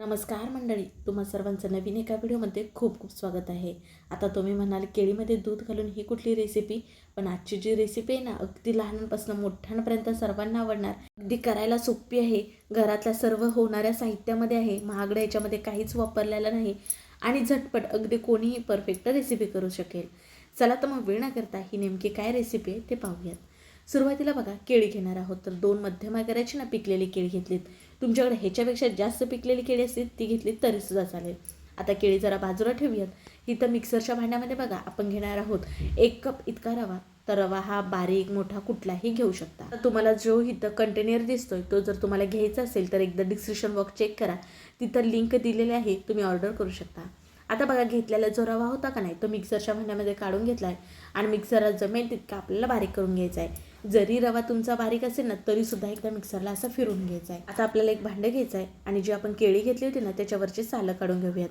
नमस्कार मंडळी तुम्हा सर्वांचं नवीन एका व्हिडिओमध्ये खूप खूप स्वागत आहे. आता तुम्ही म्हणाल केळीमध्ये दूध घालून ही कुठली रेसिपी पण आजची जी रेसिपी आहे ना अगदी लहानांपासून मोठ्यांपर्यंत सर्वांना आवडणार अगदी करायला सोपी आहे. घरातल्या सर्व होणाऱ्या साहित्यामध्ये आहे. महागडं याच्यामध्ये काहीच वापरलेलं नाही. आणि झटपट अगदी कोणीही परफेक्ट रेसिपी करू शकेल. चला तर मग वेळ न करता ही नेमकी काय रेसिपी आहे ते पाहूयात. सुरुवातीला बघा केळी घेणार आहोत. तर दोन मध्यम आकाराची ना पिकलेली केळी घेतलीत. तुमच्याकडे ह्याच्यापेक्षा जास्त पिकलेली केळी असतील ती घेतली तरीसुद्धा चालेल. आता केळी जरा बाजूला ठेवूयात. इथं मिक्सरच्या भांड्यामध्ये बघा आपण घेणार आहोत एक कप इतका रवा. तर रवा हा बारीक मोठा कुठलाही घेऊ शकता. तुम्हाला जो इथं कंटेनर दिसतोय तो जर तुम्हाला घ्यायचा असेल तर एकदा डिस्क्रिप्शन बॉक्स चेक करा. तिथं लिंक दिलेली आहे तुम्ही ऑर्डर करू शकता. आता बघा घेतलेला जो रवा होता का नाही तो मिक्सरच्या भांड्यामध्ये काढून घेतला आहे आणि मिक्सरला जमेल तितका आपल्याला बारीक करून घ्यायचा आहे जरी रवा तुमचा बारीक असेल ना तरीसुद्धा एकदा मिक्सरला असं फिरून घ्यायचा आहे. आता आपल्याला एक भांडं घ्यायचं आहे आणि जी आपण केळी घेतली होती ना त्याच्यावरची सालं काढून घेऊयात.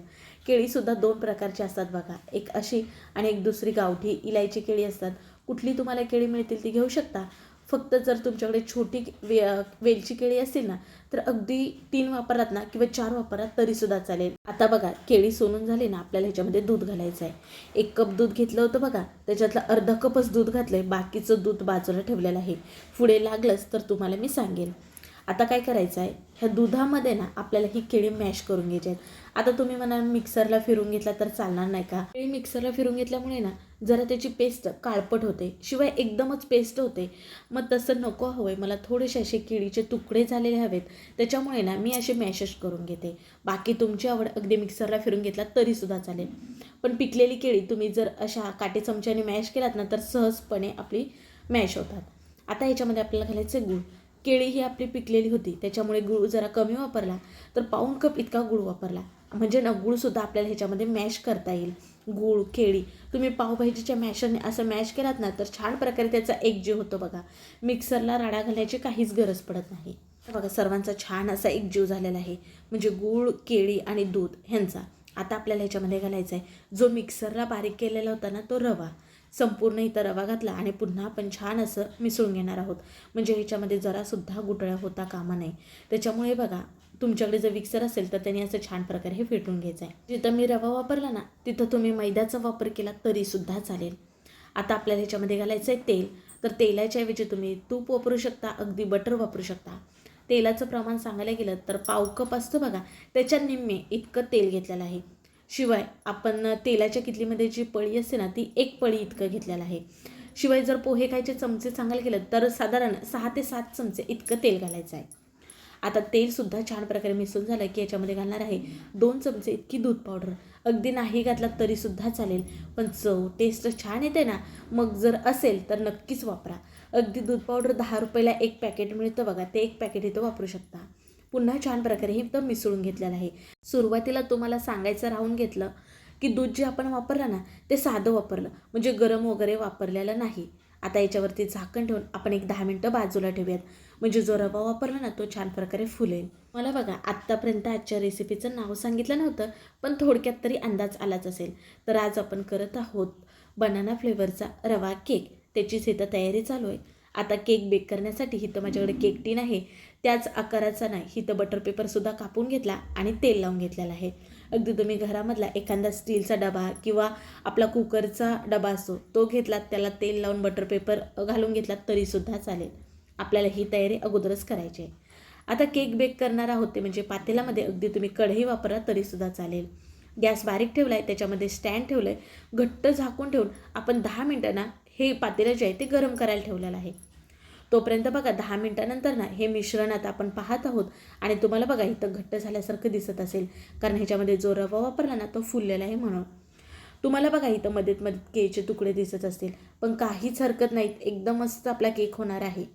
केळीसुद्धा दोन प्रकारची असतात बघा. एक अशी आणि एक दुसरी गावठी. इलायची केळी असतात. कुठली तुम्हाला केळी मिळतील ती घेऊ शकता. फक्त जर तुमच्याकडे छोटी वे वेलची केळी असेल ना तर अगदी तीन वापरात ना किंवा चार वापरात तरीसुद्धा चालेल. आता बघा केळी सोलून झाली ना आपल्याला ह्याच्यामध्ये दूध घालायचं आहे. एक कप दूध घेतलं होतं बघा त्याच्यातलं अर्धा कपच दूध घातलं आहे बाकीचं दूध बाजूला ठेवलेलं आहे. पुढे लागलंच तर तुम्हाला मी सांगेन. आता काय करायचं आहे? ह्या दुधामध्ये ना आपल्याला ही केळी मॅश करून घ्यायची आहेत. आता तुम्ही म्हणाल मिक्सरला फिरून घेतला तर चालणार नाही का? केळी मिक्सरला फिरून घेतल्यामुळे ना जरा त्याची पेस्ट काळपट होते. शिवाय एकदमच पेस्ट होते. मग तसं नको हवं आहे मला थोडेसे असे केळीचे तुकडे झालेले हवेत. त्याच्यामुळे ना मी असे मॅशेस करून घेते. बाकी तुमची आवड अगदी मिक्सरला फिरून घेतला तरीसुद्धा चालेल. पण पिकलेली केळी तुम्ही जर अशा काटे चमच्याने मॅश केलात ना तर सहजपणे आपली मॅश होतात. आता ह्याच्यामध्ये आपल्याला घालायचं गुळ. केळी ही आपली पिकलेली होती. त्याच्यामुळे गुळ जरा कमी वापरला तर पाऊण कप इतका गुळ वापरला. म्हणजे ना गुळसुद्धा आपल्याला ह्याच्यामध्ये मॅश करता येईल. गूळ केळी तुम्ही पावभाजीच्या मॅशरने असं मॅश केलात ना तर छान प्रकारे त्याचा एक जीव होतो बघा. मिक्सरला राडा घालायची काहीच गरज पडत नाही. बघा सर्वांचा छान असा एक जीव झालेला आहे. म्हणजे गूळ केळी आणि दूध ह्यांचा. आता आपल्याला ह्याच्यामध्ये घालायचा आहे जो मिक्सरला बारीक केलेला होता ना तो रवा. संपूर्ण इथं रवा घातला आणि पुन्हा आपण छान असं मिसळून घेणार आहोत. म्हणजे ह्याच्यामध्ये जरासुद्धा गुटळ्या होता कामा नाही त्याच्यामुळे बघा तुमच्याकडे जर मिक्सर असेल तर त्यांनी असं छान प्रकारे हे फेटून घ्यायचं आहे. जिथं मी रवा वापरला ना तिथं तुम्ही मैद्याचा वापर केला तरीसुद्धा चालेल. आता आपल्याला ह्याच्यामध्ये घालायचं आहे तेल. तर तेलाच्याऐवजी तुम्ही तूप वापरू शकता अगदी बटर वापरू शकता. तेलाचं प्रमाण सांगायला गेलं तर पाव कप असतं बघा त्याच्या निम्मे इतकं तेल घेतलेलं आहे. शिवाय आपण तेलाच्या किटलीमध्ये जी पळी असते ना ती एक पळी इतकं घेतलेलं आहे. शिवाय जर पोहे खायचे चमचे सांगायला गेलं तर साधारण सहा ते सात चमचे इतकं तेल घालायचं आहे. आता तेलसुद्धा छान प्रकारे मिसळून झालं की याच्यामध्ये घालणार आहे दोन चमचे इतकी दूध पावडर अगदी नाही घातला तरीसुद्धा चालेल पण चव टेस्ट छान येते ना. मग जर असेल तर नक्कीच वापरा. अगदी दूध पावडर दहा रुपयाला एक पॅकेट मिळतं बघा ते एक पॅकेट इथं वापरू शकता. पुन्हा छान प्रकारे हे एकदम मिसळून घेतलेलं आहे. सुरुवातीला तुम्हाला सांगायचं राहून घेतलं की दूध जे आपण वापरलं ना ते साधं वापरलं. म्हणजे गरम वगैरे वापरलेलं नाही. आता याच्यावरती झाकण ठेवून आपण एक दहा मिनटं बाजूला ठेवूयात. म्हणजे जो रवा वापरला ना तो छान प्रकारे फुलेल. मला बघा आत्तापर्यंत आजच्या रेसिपीचं नाव सांगितलं नव्हतं पण थोडक्यात तरी अंदाज आलाच असेल. तर आज आपण करत आहोत बनाना फ्लेवरचा रवा केक त्याचीच इथं तयारी चालू आहे. आता केक बेक करण्यासाठी इथं माझ्याकडे केक टीन आहे. त्याच आकाराचा नाही. इथं बटर पेपरसुद्धा कापून घेतला आणि तेल लावून घेतलेला आहे. अगदी तुम्ही घरामधला एखादा स्टीलचा डबा किंवा आपला कुकरचा डबा असतो तो घेतलात त्याला तेल लावून बटर पेपर घालून घेतलात तरीसुद्धा चालेल. आपल्याला ही तयारी अगोदरच करायची आहे. आता केक बेक करणार आहोत ते म्हणजे पातेल्यामध्ये अगदी तुम्ही कढई वापरा तरीसुद्धा चालेल. गॅस बारीक ठेवला आहे त्याच्यामध्ये स्टँड ठेवलं आहे घट्ट झाकून ठेवून आपण दहा मिनटांना हे पातेलं जे आहे ते गरम करायला ठेवलेलं आहे. तोपर्यंत बघा दहा मिनटानंतर ना हे मिश्रण आता आपण पाहत आहोत आणि तुम्हाला बघा इथं घट्ट झाल्यासारखं दिसत असेल. कारण ह्याच्यामध्ये जो रवा वापरला ना तो फुललेला आहे म्हणून. तुम्हाला बघा इथं मध्येत मध्ये केकचे तुकडे दिसत असतील. पण काहीच हरकत नाहीत. एकदम मस्त आपला केक होणार आहे.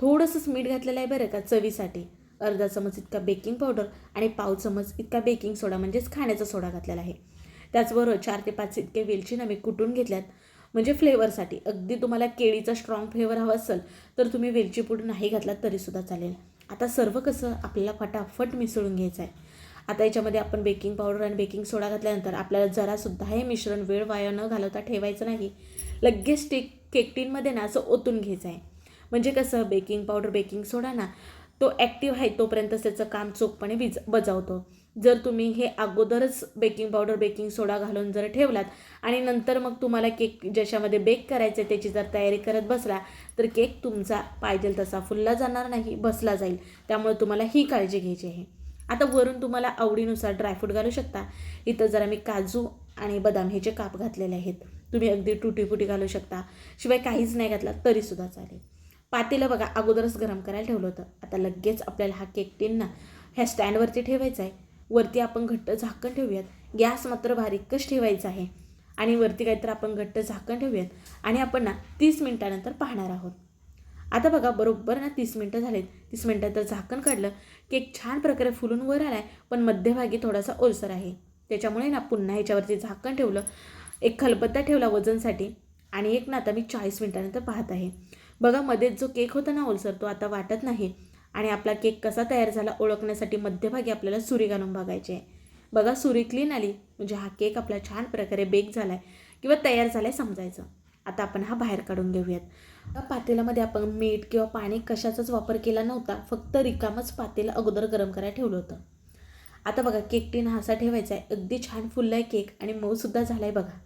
थोडंसंच मीठ घातलेलं आहे बरं का चवीसाठी. अर्धा चमच इतका बेकिंग पावडर आणि पाव चमच इतका बेकिंग सोडा म्हणजेच खाण्याचा सोडा घातलेला आहे. त्याचबरोबर चार ते पाच इतके वेलची ना मी कुटून घेतल्यात. म्हणजे फ्लेवरसाठी. अगदी तुम्हाला केळीचा स्ट्रॉंग फ्लेवर हवा असेल तर तुम्ही वेलची पूड नाही घातलात तरीसुद्धा चालेल. आता सर्व कसं आपल्याला फटाफट मिसळून घ्यायचं आहे. आता याच्यामध्ये आपण बेकिंग पावडर आणि बेकिंग सोडा घातल्यानंतर आपल्याला जरासुद्धा हे मिश्रण वेळ वाया न घालवता ठेवायचं नाही. लगेच टेक केक टीनमध्ये ना असं ओतून घ्यायचं आहे. म्हणजे कसं बेकिंग पावडर बेकिंग सोडा ना तो ॲक्टिव्ह आहे तोपर्यंत त्याचं काम चोखपणे बिज बजावतो. जर तुम्ही हे अगोदरच बेकिंग पावडर बेकिंग सोडा घालून जर ठेवलात आणि नंतर मग तुम्हाला केक ज्याच्यामध्ये बेक करायचं आहे त्याची जर तयारी करत बसला तर केक तुमचा पाहिजे तसा फुलला जाणार नाही बसला जाईल. त्यामुळे तुम्हाला ही काळजी घ्यायची आहे. आता वरून तुम्हाला आवडीनुसार ड्रायफ्रूट घालू शकता. इथं जरा मी काजू आणि बदाम ह्याचे काप घातलेले आहेत. तुम्ही अगदी टुटीफुटी घालू शकता. शिवाय काहीच नाही घातला तरीसुद्धा चालेल. पातेलं बघा अगोदरच गरम करायला ठेवलं होतं. आता लगेच आपल्याला हा केक टीन ना ह्या स्टँडवरती ठेवायचा आहे. वरती आपण घट्ट झाकण ठेवूयात. गॅस मात्र बारीकच ठेवायचा आहे. आणि वरती काहीतरी आपण घट्ट झाकण ठेवूयात. आणि आपण ना तीस मिनटानंतर पाहणार आहोत. आता बघा बरोबर ना तीस मिनटं झालेत. तीस मिनटात झाकण काढलं केक छान प्रकारे फुलून वर आला आहे पण मध्यभागी थोडासा ओलसर आहे. त्याच्यामुळे ना पुन्हा ह्याच्यावरती झाकण ठेवलं. एक खलबत्ता ठेवला वजनसाठी. आणि एक ना आता मी चाळीस मिनटानंतर पाहत आहे. बघा मध्येच जो केक होता ना ओलसर तो आता वाटत नाही. आणि आपला केक कसा तयार झाला ओळखण्यासाठी मध्यभागी आपल्याला सुरी घालून बघायची आहे. बघा सुरी क्लीन आली. म्हणजे हा केक आपला छान प्रकारे बेक झाला आहे किंवा तयार झाला आहे समजायचं. आता आपण हा बाहेर काढून घेऊयात. पातेल्यामध्ये आपण मीठ किंवा पाणी कशाचाच वापर केला नव्हता. फक्त रिकामच पातेलं अगोदर गरम करायला ठेवलं होतं. आता बघा केक टीन हा असा ठेवायचा आहे. अगदी छान फुलला आहे केक आणि मऊसुद्धा झाला आहे बघा.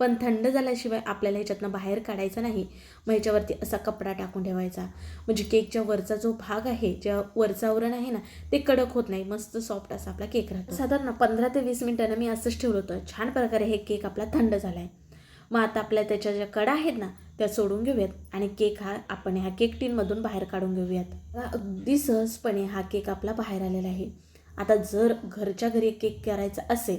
पण थंड झाल्याशिवाय आपल्याला ह्याच्यातनं बाहेर काढायचा नाही. मग ह्याच्यावरती असा कपडा टाकून ठेवायचा. म्हणजे केकच्या वरचा जो भाग आहे ज्या वरचं आवरण आहे ना ते कडक होत नाही. मस्त सॉफ्ट असा आपला केक राहतो. साधारण पंधरा ते वीस मिनटानं मी असंच ठेवलं होतं. छान प्रकारे हे केक आपला थंड झाला आहे मग आता आपल्या त्याच्या ज्या कडा आहेत ना त्या सोडून घेऊयात. आणि केक हा आपण ह्या केक टीनमधून बाहेर काढून घेऊयात. अगदी सहजपणे हा केक आपला बाहेर आलेला आहे. आता जर घरच्या घरी केक करायचा असेल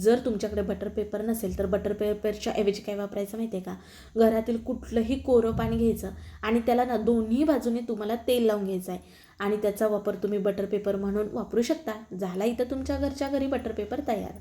जर तुमच्याकडे बटर पेपर नसेल तर बटर पेपरच्या ऐवजी काय वापरायचं माहिती आहे का? घरातील कुठलंही कोरं पाणी घ्यायचं आणि त्याला ना दोन्ही बाजूने तुम्हाला तेल लावून घ्यायचं आहे आणि त्याचा वापर तुम्ही बटर पेपर म्हणून वापरू शकता. झाला इथं तुमच्या घरच्या घरी बटर पेपर तयार.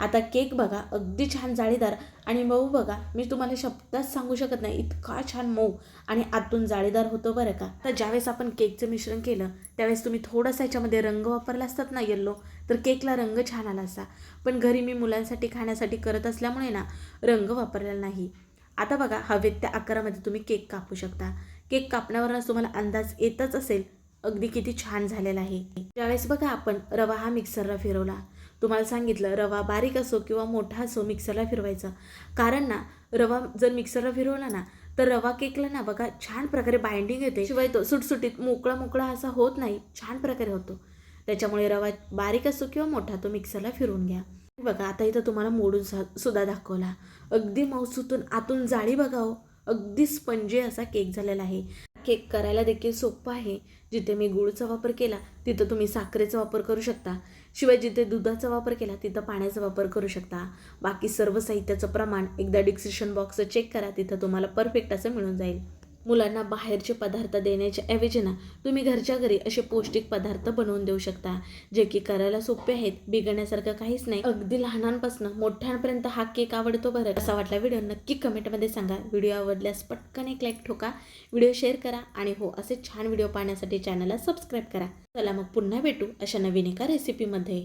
आता केक बघा अगदी छान जाळीदार. आणि मऊ बघा मी तुम्हाला शब्दात सांगू शकत नाही इतका छान मऊ आणि आतून जाळीदार होतो बरं का. तर ज्यावेळेस आपण केकचं मिश्रण केलं त्यावेळेस तुम्ही थोडासा याच्यामध्ये रंग वापरला असतात ना येल्लो तर केकला रंग छान आला असता पण घरी मी मुलांसाठी खाण्यासाठी करत असल्यामुळे ना रंग वापरलेला नाही. आता बघा हवेत त्या आकारामध्ये तुम्ही केक कापू शकता. केक कापण्यावरच तुम्हाला अंदाज येतच असेल अगदी किती छान झालेला आहे. ज्यावेळेस बघा आपण रवा हा मिक्सरला फिरवला तुम्हाला सांगितलं रवा बारीक असो किंवा मोठा असो मिक्सरला फिरवायचा. कारण ना रवा जर मिक्सरला फिरवला ना तर रवा केकला ना बघा छान प्रकारे बाइंडिंग येते. शिवाय तो सुटसुटीत मोकळा मोकळा असा होत नाही छान प्रकारे होतो. त्याच्यामुळे रवा बारीक असो किंवा मोठा तो मिक्सरला फिरवून घ्या. बघा आता इथं तुम्हाला मोडून सा- सुद्धा दाखवला. अगदी मऊसूतून आतून जाळी बघावं हो. अगदी स्पंजी असा केक झालेला आहे. केक करायला देखील सोपं आहे. जिथे मी गुळचा वापर केला तिथं तुम्ही साखरेचा वापर करू शकता. शिवाय जिथे दुधाचा वापर केला तिथं पाण्याचा वापर करू शकता. बाकी सर्व साहित्याचं प्रमाण एकदा डिस्क्रिप्शन बॉक्स चेक करा तिथं तुम्हाला परफेक्ट असं मिळून जाईल. मुलांना बाहेरचे पदार्थ देण्याच्या ऐवजी ना तुम्ही घरच्या घरी असे पौष्टिक पदार्थ बनवून देऊ शकता जे की करायला सोपे आहेत बिघडण्यासारखं काहीच नाही. अगदी लहानांपासून मोठ्यांपर्यंत हा केक आवडतो बरं. असा वाटला व्हिडिओ नक्की कमेंटमध्ये सांगा. व्हिडिओ आवडल्यास पटकन एक लाईक ठोका व्हिडिओ शेअर करा आणि हो असे छान व्हिडिओ पाहण्यासाठी चॅनलला सबस्क्राईब करा. चला मग पुन्हा भेटू अशा नवीन एका रेसिपीमध्ये